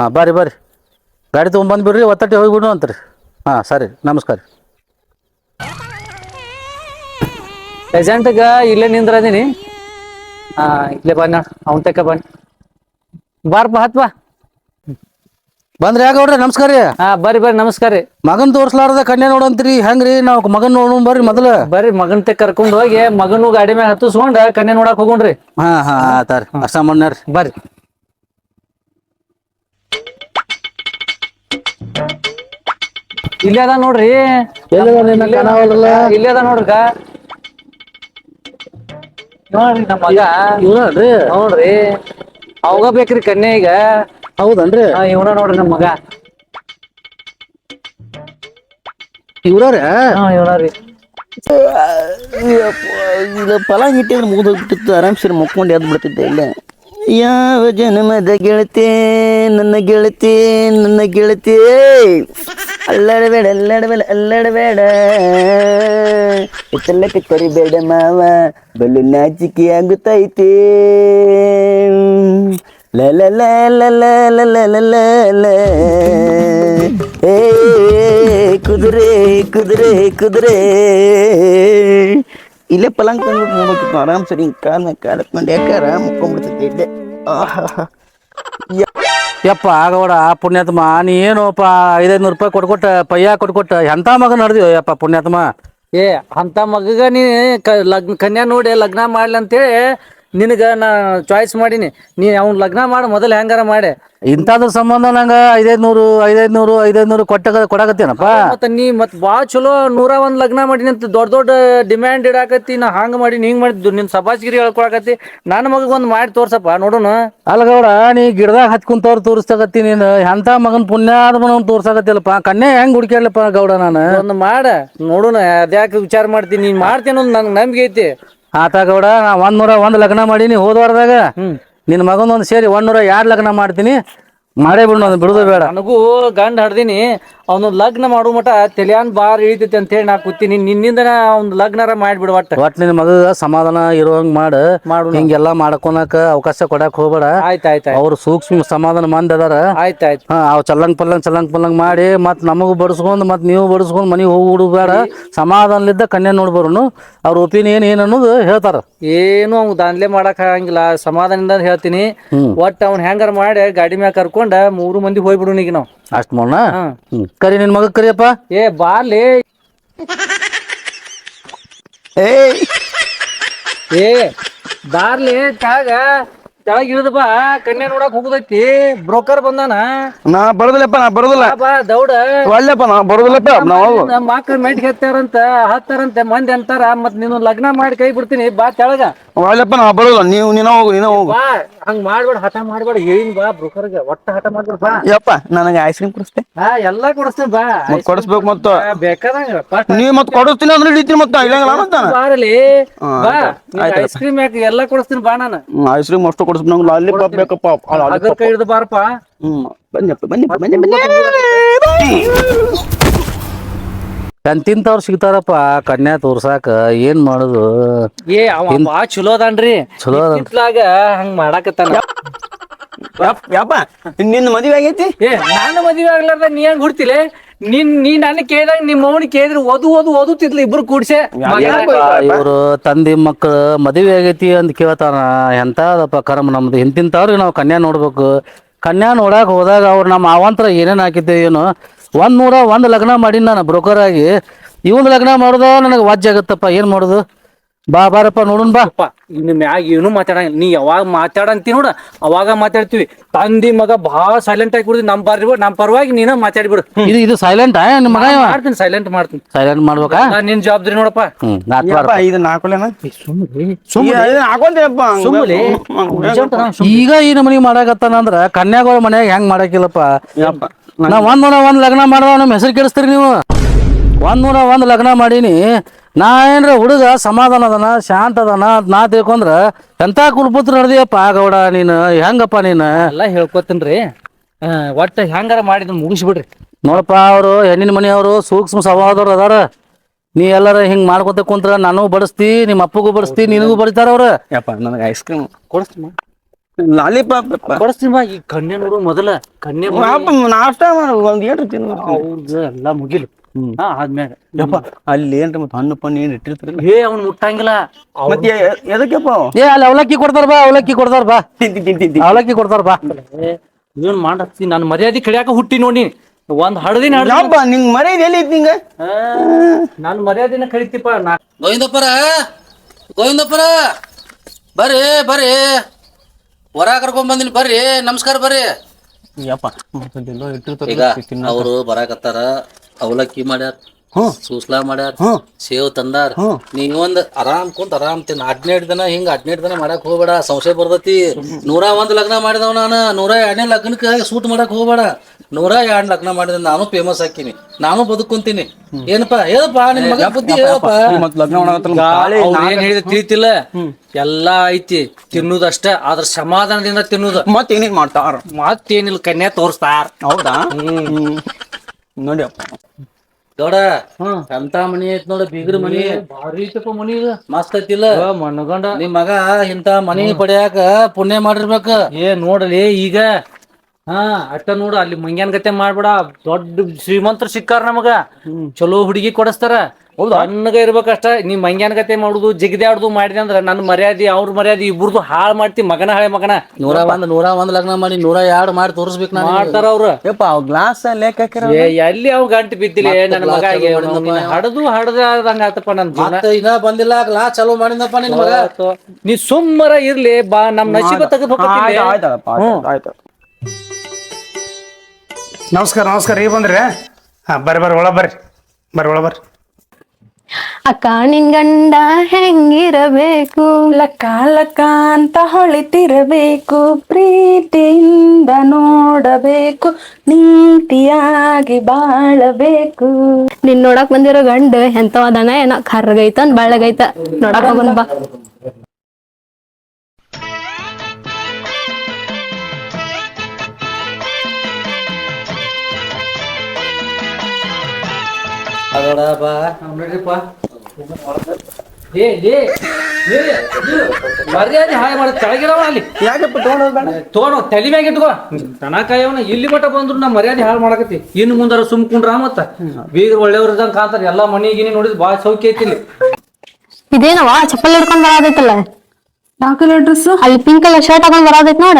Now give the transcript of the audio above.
ಹಾಂ ಬರ್ರಿ ಬರ್ರಿ ಗಾಡಿ ತೊಗೊಂಬಂದು ಬಿಡ್ರಿ ಒತ್ತಟ್ಟಿ ಹೋಗಿಬಿಡು ಅಂತ್ರಿ ಹಾಂ ಸರಿ ನಮಸ್ಕಾರ ರೀ. ಪ್ರೆಸೆಂಟ್ಗೆ ಇಲ್ಲೇ ನಿಂದ್ರದೀನಿ ಹಾಂ ಇಲ್ಲೇ ಬನ್ನ ಅವನ ತಕ್ಕ ಬನ್ನಿ ಬಾರಪ್ಪ ಹತ್ ಬಾ. ಬಂದ್ರಿ ಯಾಕೆ ನೋಡ್ರಿ ನಮಸ್ಕಾರ ರೀ. ಹಾ ಬರ್ರಿ ಬರ್ರಿ ನಮಸ್ಕಾರ ರೀ. ಮಗನ್ ತೋರ್ಸ್ಲಾರ್ದ ಕನ್ಯಾ ನೋಡಂತ್ರಿ ಹೆಂಗ್ರಿ? ನಾವು ಮಗನ್ ನೋಡೋಣ ಬರ್ರಿ ಮೊದಲು. ಬರ್ರಿ ಮಗನ್ ತೆ ಕರ್ಕೊಂಡು ಹೋಗಿ ಮಗನು ಗಾಡಿ ಮ್ಯಾಗ ಹತ್ತಿಸ್ಕೊಂಡ್ ಕನ್ಯಾ ನೋಡಕ್ ಹೋಗೋಣ್ರಿ. ಹಾಂ ಹಾಂ ಆತಾರ ಅಷ್ಟ ರೀ. ಬರ್ರಿ ಇಲ್ಲೇ ಅದ ನೋಡ್ರಿ ಇಲ್ಲೇ ಅದ ನೋಡ್ರಿಕ ನೋಡ್ರಿ ನಮ್ಮ ಮಗ. ಇವ್ರಿ ನೋಡ್ರಿ. ಅವಾಗ ಬೇಕ್ರಿ ಕನ್ಯಾ ಈಗ. ಹೌದನ್ರಿ? ಹಾ ಇವನ ನೋಡ್ರಿ ನಮ್ಮ ಮಗ. ಇವ್ರೇ ಹಾ ಇವನ ರೀ ಇದು ಪಲಾಂಗ್ ಇಟ್ಟಿದ್ರೆ ಮುಗಿದೋಗ್ಬಿಟ್ಟಿತ್ತು ಆರಾಮ್ಸರಿ ಮುಕ್ಕೊಂಡು ಎದ್ದು ಬಿಡ್ತಿದ್ದೆ ಇಲ್ಲ. ಯಾವ ಜನ್ಮದ ಗೆಳತಿ ನನ್ನ ಗೆಳತಿ ನನ್ನ ಗೆಳತಿ? அல்லடவேட அல்லடவேல அல்லடவேட ಇತ್ತಲ್ಲ ಪಿಕ್ಕರಿ ಬೇಡ ಮಾವ ಬಲು ನಾಚಿಕೆ ಆಗುತ್ತೈತೆ ಲಲ ಲಲ ಲಲ ಲಲ ಲಲ ಏ ಕುದುರೆ ಕುದುರೆ ಕುದುರೆ ಇಲ್ಲ ಪಲಂಗ್ ತಂದ್ಬಿಟ್ಟು ನೋಡೋಕಿತ್ತು ಆರಾಮ್ ಸರಿ ಕಾಲ್ ಮೇಲೆ ಕಾಲಕ್ಕೆ ಮಂಡ್ಯಾಕ ಆರಾಮ್ ಮುಕ್ಕೊಂಡ್ಬಿಡ್ತಿದ್ದೆ ಆಹಾ ಯಪ್ಪ ಆಗವಡ ಪುಣ್ಯಾತ್ಮ, ನೀ ಏನೋಪ್ಪ ಐದೈದು ರೂಪಾಯಿ ಕೊಟ್ಕೊಟ್ಟ, ಪಯ್ಯ ಕೊಟ್ಕೊಟ್ಟ, ಎಂತ ಮಗ ನಡೆದಿವ ಯಪ್ಪ ಪುಣ್ಯಾತ್ಮ? ಏ, ಅಂತ ಮಗಗ ನೀ ಕ- ಲಗ್ನ, ಕನ್ಯಾ ನೋಡಿ ಲಗ್ನ ಮಾಡ್ಲಿ ಅಂತೇಳಿ ನಿನಗ ನಾ ಚಾಯ್ಸ್ ಮಾಡೀನಿ. ನೀ ಅವ್ನ ಲಗ್ನ ಮಾಡಿ, ಮೊದಲು ಹೆಂಗಾರ ಮಾಡಿ. ಇಂಥದ್ರ ಸಂಬಂಧ ನಂಗೆ ಐದೈದು ನೂರು ಐದೈದು ನೂರು ಐದೈದು ನೂರು ಕೊಟ್ಟ ಕೊಡಕತ್ತೇನಪ್ಪ. ಮತ್ತ ನೀ ಮತ್ ಬಾ ಚಲೋ ನೂರ ಒಂದ್ ಲಗ್ನ ಮಾಡಿನಿ ಅಂತ ದೊಡ್ಡ ದೊಡ್ಡ ಡಿಮ್ಯಾಂಡ್ ಇಡಾಕತ್ತಿ ನಾ ಹಂಗ ಮಾಡಿ ಹಿಂಗ್ ಮಾಡಿದ್ದು ನಿನ್ ಸಭಾಸ್ಗಿರಿ ಹೇಳ್ಕೊಳಕತ್ತಿ ನನ್ನ ಮಗಗ್ ಒಂದ್ ಮಾಡಿ ತೋರ್ಸಪ್ಪ ನೋಡೋಣ ಅಲ್ಗೌಡ ನೀ ಗಿಡದಾಗ ಹತ್ಕೊಂತವ್ರು ತೋರಿಸ್ತಾಗತ್ತಿ ನೀನು ಎಂತ ಮಗನ್ ಪುಣ್ಯಾದ ಮಗನ್ ತೋರ್ಸಾಕತ್ತಿಲ್ಲಪ್ಪ ಕಣ್ಣೆ ಹೆಂಗ್ ಹುಡುಕ್ಯಾಡ್ಲಪ್ಪ ಗೌಡ ನಾನು. ಒಂದ್ ಮಾಡ ನೋಡೋಣ ಅದ್ಯಾಕೆ ವಿಚಾರ ಮಾಡ್ತೀನಿ ನೀನ್ ಮಾಡ್ತೇನೆ ನನ್ ನಂಬಿಕೆ ಐತಿ. ಆತ ಗೌಡ ನಾ ಒಂದ್ ನೂರ ಒಂದ್ ಲಗ್ನ ಮಾಡೀನಿ ಹೋದ ವಾರದಾಗ ನಿನ್ನ ಮಗನೊಂದು ಸೇರಿ ಒನ್ನೂರ ಎರಡು ಲಗ್ನ ಮಾಡ್ತೀನಿ. ಮಾಡೇ ಬಿಡು ಬಿಡುದು ಬೇಡ. ನನಗೂ ಗಂಡ ಹಡ್ದಿನಿ ಅವನು ಲಗ್ನ ಮಾಡೋ ಮಟ ತೆಲಿಯನ್ ಬಾರ್ ಇಳಿತೈತಿ ಅಂತ ಹೇಳಿ ನಾ ಕೂತೀನಿ. ನಿನ್ನಿಂದ ಅವ್ನ ಲಗ್ನಾರ ಮಾಡ್ಬಿಡು ಒಟ್ಟ. ಒಟ್ ನಿನ್ನ ಮಗ ಸಮಾಧಾನ ಇರೋಂಗ್ ಮಾಡ. ಮಾಡು ಹಿಂಗೆಲ್ಲಾ ಮಾಡ್ಕೊಳಕ ಅವಕಾಶ ಕೊಡಕ್ ಹೋಗ್ಬೇಡ. ಆಯ್ತ್ ಅವ್ರು ಸೂಕ್ಷ್ಮ ಸಮಾಧಾನ ಮಂದಿ ಅದಾರ ಆಯ್ತಾಯ್ತು. ಆಯ್ತ್ ಹಾ ಅವ್ ಚಲ್ಲಂಗ್ ಪಲ್ಲಂಗ್ ಚಲ್ಲಂಗ್ ಪಲ್ಲಂಗ್ ಮಾಡಿ ಮತ್ ನಮಗೂ ಬಡಿಸ್ಕೊಂಡ್ ಮತ್ ನೀವು ಬಡಿಸ್ಕೊಂಡ್ ಮನೆಗೆ ಹೋಗಿ ಬಿಡು. ಬೇಡ ಸಮಾಧಾನಲಿದ್ದ ಕನ್ಯಾ ನೋಡ್ಬರುನು. ಅವ್ರ ಒಪಿನಿಯನ್ ಏನ್ ಅನ್ನೋದು ಹೇಳ್ತಾರ. ಏನು ಅವ್ನು ದಾನ್ಲೆ ಮಾಡಕ್ ಆಗಂಗಿಲ್ಲ. ಸಮಾಧಾನದಿಂದ ಹೇಳ್ತೀನಿ. ಒಟ್ಟ ಅವ್ನ ಹೆಂಗಾರ ಮಾಡಿ ಗಾಡಿ ಮ್ಯಾಗ ಕರ್ಕೊಂಡ ಮೂರು ಮಂದಿ ಹೋಗ್ಬಿಡು ಈಗ ನಾವು. ಅಷ್ಟ್ ಮೌನ? ಹಾ. ಹ್ಮ್. ಕರಿ ನಿನ್ ಮಗ ಕರಿಯಪ್ಪ. ಏ ಬಾರ್ಲಿ. ಏ ಏ ಬಾರ್ಲಿ ಕೆಳಗ ಕೆಳಗ್ ಇಳಿದು ಬಾ. ಕನ್ಯಾ ನೋಡಕ್ ಹೋಗುದೈತಿ. ಬ್ರೋಕರ್ ಬಂದಾನ. ನಾ ಬರೋದಿಲ್ಲಪ್ಪ ನಾ ಬರೋದಿಲ್ಲ. ಬಾ, ಬಾ ದೌಡ. ಒಳ್ಳೆಪ್ಪ ನಾ ಬರೋದಿಲ್ಲಪ್ಪ ನಾವು ನಮ್ಮ ಮಕ್ಳು ಮೆಟ್ಗೆ ಹತ್ತಾರಂತ ಹತ್ತಾರಂತೆ ಮಂದಿ ಅಂತಾರ. ಮತ್ ನೀನು ಲಗ್ನ ಮಾಡಿ ಕೈ ಬಿಡ್ತೀನಿ. ಬಾ ತೆಳಗ ಒಳ್ಳೆಪ್ಪ ನಾ ಬರೋಲ್ಲ ನೀವು ನೀನ ಹೋಗು ನೀನ ಹೋಗು. ಬಾ ಹಂಗ್ ಮಾಡ್ಬೇಡ ಹಠ ಮಾಡ್ಬೇಡ ಹೇಳಿನ್ ಬಾ ಬ್ರೋಕರ್ಗೆ ಒಟ್ಟ ಹಠ ಮಾಡ್ಬೇಡ ಬಾ. ಯಪ್ಪ ನನಗೆ ಐಸ್ ಕ್ರೀಮ್ ಕೊಡಿಸ್ತೆ. ಹಾ ಎಲ್ಲಾ ಕೊಡಿಸ್ತೀನಿ ಬಾ. ಮತ್ ಕೊಡಿಸ್ಬೇಕು ಮತ್ತ. ಬೇಕಾದಂಗ first ನೀವ್ ಮತ್ ಕೊಡಿಸ್ತೀನಿ ಅಂದ್ರೆ ಹಿಡಿತೀನಿ ಮತ್ತ ಇಲ್ಲಂಗಿಲ್ಲ ಮತ್ತ ಬಾರಲಿ ಬಾ. ಐಸ್ ಕ್ರೀಮ್ ಯಾಕೆ ಎಲ್ಲಾ ಕೊಡಿಸ್ತೀನಿ ಬಾ ನಾನು. ಐಸ್ ಕ್ರೀಮ್ ಅಷ್ಟು ಕೊಡಿಸ್ಬೇಕು ನಂಗೆ ಲಾಲಿಪಾಪ್ ಬೇಕಪ್ಪ. ಅದ್ರ ಲಾಲಿಪಾಪ್ ಕೈ ಹಿಡಿದು ಬಾರಪ್ಪ. ಹ್ಮ್ ಬನ್ನಿಪ್ಪ ಬನ್ನಿ ಬನ್ನಿ ಬನ್ನಿ ಎಂತಿಂತವ್ರು ಸಿಗ್ತಾರಪ್ಪ ಕನ್ಯಾ ತೋರ್ಸಾಕ ಏನ್ ಮಾಡುದು? ಏ ಅವ ಬಾ ಚಲೋ ಅದಾನ್ರಿ. ಚಲೋ ಅದಾನ್. ಇತ್ಲಾಗ ಹಂಗ್ ಮಾಡಾಕತ್ತಾನ. ಯಪ್ಪ ಯಪ್ಪ ನಿನ್ನ ಮದುವೆ ಆಗೈತಿ? ಏ ನಾನು ಮದ್ವೆ ಆಗ್ಲಾರ್ದ ನೀ ಹೆಂಗ್ ಹುಡ್ತಿಲೆ? ನಿನ್ ನೀ ನನ್ನ ಕೇಳಿದಾಗ ನಿಮ್ಮ ಅವನು ಕೇಳಿದ್ರೆ ಓದು ಓದು ಓದುತ್ತಿದ್ಲು ಇಬ್ರು ಕೂಡ್ಸೆ. ಇವ್ರು ತಂದಿ ಮಕ್ಕಳು ಮದುವೆ ಆಗೈತಿ ಅಂತ ಕೇಳ್ತಾನ. ಎಂತದಪ್ಪ ಕರಮ ನಮ್ದು? ಇಂತಿಂತವ್ರಿಗೆ ನಾವು ಕನ್ಯಾ ನೋಡ್ಬೇಕು. ಕನ್ಯಾ ನೋಡಾಕ ಹೋದಾಗ ಅವ್ರು ನಮ್ಮ ಅವಂತರ ಏನೇನ್ ಹಾಕಿದ್ದೆ ಏನು ಒಂದ್ ನೂರ ಒಂದ್ ಲಗ್ನ ಮಾಡೀನಿ ನಾನು ಬ್ರೋಕರ್ ಆಗಿ. ಇವನ್ ಲಗ್ನ ಮಾಡೋದ ನನಗೆ ವಾಜ್ಯ ಆಗುತ್ತಪ್ಪ. ಏನು ಮಾಡೋದು? ಬಾ ಬಾರಪ್ಪ ನೋಡುನ್ ಬಾ. ಅಪ್ಪ ಇನ್ನು ಮ್ಯಾಗ ಏನು ಮಾತಾಡಂಗಿಲ್ಲ. ನೀ ಯಾವಾಗ ಮಾತಾಡಂತಿ ನೋಡ ಅವಾಗ ಮಾತಾಡ್ತೀವಿ. ತಂದಿ ಮಗ ಭಾಳ ಸೈಲೆಂಟ್ ಆಗಿ ಕುಡಿದು ನಮ್ ಬರ್ರಿ ನಮ್ ಪರವಾಗಿ ನೀನ ಮಾತಾಡ್ಬಿಡು. ಇದು ಇದು ಸೈಲೆಂಟ್ ನಿಮ್ಮ ಮಗ ಇವ? ಮಾಡ್ತೀನಿ ಸೈಲೆಂಟ್ ಮಾಡ್ತೀನಿ. ಸೈಲೆಂಟ್ ಮಾಡ್ಬೇಕಾ? ನಾನ್ ನಿನ್ ಜವಾಬ್ದಾರಿ ನೋಡಪ್ಪ. ಹ್ಮ್ ಬಾರಪ್ಪ. ಸುಮ್ಮನೆ ಈಗ ಈ ನಮನಿ ಮಾಡಾಕತ್ತಾನ ಅಂದ್ರ ಕನ್ಯಾಗಳ ಮನ್ಯಾಗ ಹೆಂಗ್ ಮಾಡಾಕಿಲ್ಲಪ್ಪ? ಯಪ್ಪ ನಾ ಒಂದ್ ನೂರ ಒಂದ್ ಲಗ್ನ ಮಾಡುವ ನಮ್ ಹೆಸರು ಕೆಡಿಸ್ತೀರಿ ನೀವು? ಒಂದ್ ನೂರ ಒಂದ್ ಲಗ್ನ ಮಾಡೀನಿ. ನಾ ಏನ್ರ ಹುಡುಗ ಸಮಾಧಾನ ಅದನ ಶಾಂತ ಅದನ ಅಂತ ನಾ ತಿಳ್ಕೊಂಡ್ರ ಎಂತ ಕುಲ್ಪುತ್ರ ನಡೆದಿಯಪ್ಪ ಗೌಡ ನೀನು ಹೆಂಗಪ್ಪ ನೀನು? ಎಲ್ಲ ಹೇಳ್ಕೊತೀನ್ರಿ. ರೀ ಒಟ್ಟ ಹೆಂಗಾರ ಮಾಡಿದ್ ಮುಗಿಸ್ಬಿಡ್ರಿ. ನೋಡಪ್ಪ ಅವರು ಹೆಣ್ಣಿನ ಮನೆಯವರು ಸೂಕ್ಷ್ಮ ಸ್ವಭಾವದವ್ರು ಅದಾರ. ನೀ ಎಲ್ಲಾರ ಹಿಂಗ್ ಮಾಡ್ಕೊತ ಕುಂತ್ರ ನಾನು ಬಡಿಸ್ತಿ ನಿಮ್ಮ ಅಪ್ಪಗೂ ಬಡಿಸ್ತಿ ನಿನಗೂ ಬಡಿತಾರ ಅವ್ರ. ಯಪ್ಪ ನನಗೆ ಐಸ್ ಕ್ರೀಮ್ ಕೊಡಿಸ್ತೀನಿ ಲಾಲಿಪಾಪ್ ಕೊಡಿಸ್ತೀನಿ ಬಾ ಈ ಕಣ್ಣೆ ನೋಡು ಮೊದಲ. ಕಣ್ಣೆ ನಾಷ್ಟ ಮಾಡು ಒಂದ್ ಏಟ್ ತಿನ್ನು ಅವ್ರದ್ದು ಎಲ್ಲ ಮುಗಿಲು. ಹಾ ಆದ್ಮ್ಯಾಗ. ಯಪ್ಪ ಅಲ್ಲಿ ಏನ್ರಿ ಮತ್ತೆ ಹಣ್ಣು ಪಣ್ಣು ಏನ್ ಇಟ್ಟಿರ್ತಾರಲ್ಲ ಏ ಅವ್ನ್ ಮುಟ್ಟಂಗಿಲ್ಲ. ಮತ್ತೆ ಎದಕ್ಕೆಪ್ಪ ಏ ಅಲ್ಲಿ ಅವಲಕ್ಕಿ ಕೊಡ್ತಾರ ಬಾ ಅವಲಕ್ಕಿ ಕೊಡ್ತಾರ ಬಾ. ಅವಲಕ್ಕಿ ಕೊಡ್ತಾರ ಬಾ. ಏನ್ ಮಾಡತ್ತಿ ನಾನು ಮರ್ಯಾದೆ ಕಡಿಯಾಕ ಹುಟ್ಟಿ ನೋಡಿ. ಒಂದ್ ಹಡದಿನ ಹಡ್ದಿ ಯಪ್ಪ ನಿಂಗ್ ಮರ್ಯಾದೆ ಎಲ್ಲಿ ಐತಿ ನಿಂಗ? ನಾನು ಮರ್ಯಾದಿನ ಕಳಿತಿಪ್ಪ ನಾ ಗೋವಿಂದಪ್ಪರ ಗೋವಿಂದಪ್ಪರ ಬರ್ರಿ ಬರ್ರಿ. ಹೊರ ಕರ್ಕೊಂಡ್ ಬಂದಿನಿ ಬರ್ರಿ ನಮಸ್ಕಾರ ಬರ್ರಿ. ಯಪ್ಪ ಮತ್ತೆ ಎಲ್ಲೋ ಇಟ್ಟಿರ್ತಾರ ಈಗ ಅವರು ಬರಾಕತ್ತಾರ. ಅವಲಕ್ಕಿ ಮಾಡ್ಯಾರ ಸೂಸ್ಲಾ ಮಾಡ್ಯಾರ ಸೇವ್ ತಂದಾರ. ನೀವೊಂದ್ ಆರಾಮ್ ಕುಂತ ಆರಾಮ್ ತಿನ್. ಹದಿನೆಂಟು ದಿನ ಹಿಂಗ ಹದಿನೆಂಟು ದಿನ ಮಾಡಕ್ ಹೋಗ್ಬೇಡ. ಸಂಶಯ ಬರ್ತೈತಿ. ನೂರ ಒಂದ್ ಲಗ್ನ ಮಾಡಿದವ ನಾನು. ನೂರ ಎರಡನೇ ಲಗ್ನಕ್ಕೆ ಸೂಟ್ ಮಾಡಕ್ ಹೋಗ್ಬೇಡ. ನೂರ ಎರಡ್ ಲಗ್ನ ಮಾಡಿದ ನಾನು ಫೇಮಸ್ ಹಾಕಿನಿ ನಾನು ಬದುಕುಂತೀನಿ ಏನಪ್ಪಾ? ಹೇಳಪ್ಪ ನಿನ್ ಮಗ ಬುದ್ಧಿ ಹೇಳಪ್ಪ. ಮತ್ ಲಗ್ನ ಮಾಡಕತ್ತಲ್ಲ ಅವ್ರ್ ಏನ್ ಹೇಳಿದ ತಿಳಿತಿಲ್ಲ ಎಲ್ಲಾ ಐತಿ. ತಿನ್ನುದಷ್ಟ ಆದ್ರ ಸಮಾಧಾನದಿಂದ ತಿನ್ನುದ. ಮತ್ ಏನೇನ್ ಮಾಡ್ತಾರ? ಮತ್ತೇನಿಲ್ಲ ಕನ್ಯಾ ತೋರಿಸ್ತಾರ. ಹೌದಾ? ಹ್ಮ್. ನೋಡಿ. ದೊಡ ಹ್ಮ್ ಅಂತ ಮನಿ ಐತ್ ನೋಡ ಬೀಗ್ರ ಮನಿ. ಭಾರಿ ಐತಪ್ಪ ಮನಿ ಇದು. ಮಸ್ತ್ ಐತಿಲ್ಲ. ಮನಗಂಡ ನಿಮ್ ಮಗ ಇಂತ ಮನಿ ಪಡ್ಯಾಕ ಪುಣ್ಯ ಮಾಡಿರ್ಬೇಕ. ಏ ನೋಡ್ರಿ ಈಗ ಹಾ ಅಟ್ಟ ನೋಡು ಅಲ್ಲಿ ಮಂಗ್ಯಾನ್ ಗತೆ ಮಾಡ್ಬೇಡ. ದೊಡ್ಡ ಶ್ರೀಮಂತರು ಸಿಕ್ಕಾರ ನಮಗ. ಚಲೋ ಹುಡುಗಿ ಕೊಡಸ್ತಾರ. ಸಣ್ಣಗ ಇರ್ಬೇಕಷ್ಟ. ನೀ ಮಂಗ್ಯಾನ್ ಗತೆ ಮಾಡುದು ಜಿಗದೆ ಆಡುದು ಮಾಡಿದೆ ಅಂದ್ರ ನನ್ನ ಮರ್ಯಾದೆ ಅವ್ರ ಮರ್ಯಾದೆ ಇಬ್ಬರದು ಹಾಳ್ ಮಾಡ್ತಿ ಮಗನ ಹಳೆ ಮಗನ. ನೂರ ಒಂದ್ ನೂರ ಒಂದ್ ಲಗ್ನ ಮಾಡಿ ನೂರ ಎರಡು ಮಾಡಿ ತೋರಿಸ್ಬೇಕು ನಾನು ಮಾಡ್ತಾರ ಅವ್ರ. ಯಪ್ಪ ಅವ್ ಗ್ಲಾಸ್ ಲೆಕ್ಕ ಹಾಕ್ಯಾರ ಏ ಎಲ್ಲಿ ಅವ್ ಗಂಟು ಬಿದ್ದಿಲ್ಲ. ನನ್ನ ಮಗ ಹಡದು ಹಡದಂಗ ಆತಪ್ಪ ನನ್ ಜೀವನ. ಇನ್ನ ಬಂದಿಲ್ಲ ಗ್ಲಾಸ್ ಚಲೋ ಮಾಡಿದಪ್ಪ ನಿನ್ ಮಗ. ನೀ ಸುಮ್ಮರ ಇರ್ಲಿ ಬಾ ನಮ್ ನಸೀಬ ತೆಗೆದು ಹೋಗ್ತೀನಿ ಆಯ್ತು. ನಮಸ್ಕಾರ ನಮಸ್ಕಾರ ಈಗ ಬಂದ್ರಿ? ಹಾ ಬರ್ರಿ ಬರ್ರಿ ಒಳ ಬರ್ರಿ. ಬರ್ರಿ ಒಳ ಬರ್ರಿ. ಅಕ್ಕ ನಿನ್ ಗಂಡ ಹೆಂಗಿರಬೇಕು? ಲಕ್ಕ ಲಕ್ಕ ಅಂತ ಹೊಳಿತಿರಬೇಕು. ಪ್ರೀತಿಯಿಂದ ನೋಡಬೇಕು. ನೀತಿಯಾಗಿ ಬಾಳಬೇಕು. ನಿನ್ ನೋಡಕ್ ಬಂದಿರೋ ಗಂಡ ಎಂತವದನ ಏನ ಕರ್ಗೈತ ಬಾಳಗೈತ ನೋಡಕ್ ಹೋಗೋಣ ಬಾ. ಬಾ. ನೋಡ್ರಿಪ್ಪ ಏ ಲೇ ಲೇ ಮರ್ಯಾದೆ ಹಾಯ್ ಮಾಡ ಕೆಳಗಿರವ ಅಲ್ಲಿ. ಯಾಕಪ್ಪ ತೋಣ ತಲೆ ಮ್ಯಾಗ ಇಟ್ಕೋ. ತನಕಾಯವನ ಇಲ್ಲಿ ಮಟ್ಟ ಬಂದ್ರು ನಾ ಮರ್ಯಾದೆ ಹಾಳು ಮಾಡಕತ್ತಿ. ಇನ್ನು ಮುಂದಾರ ಸುಮ್ಕೊಂಡ್ರ ಮತ್ತ. ಬೀಗ್ರ ಒಳ್ಳೆಯವ್ರ ಇದ್ದಂಗ ಕಾಂತಾರ ಎಲ್ಲಾ ಮನಿ ಗಿನಿ ನೋಡಿದ್ ಬಾಳ ಸೌಖ್ಯ ಐತಿ ಇಲ್ಲಿ. ಇದೇನವಾ ಚಪ್ಪಲ್ ಹಿಡ್ಕೊಂಡ್ ಬರೋದೈತಲ್ಲ? ಯಾವ ಕಲರ್ ಡ್ರೆಸ್ ಅಲ್ಲಿ ಪಿಂಕ್ ಕಲರ್ ಶರ್ಟ್ ಹಾಕೊಂಡ್ ಬರೋದೈತ್ ನೋಡ.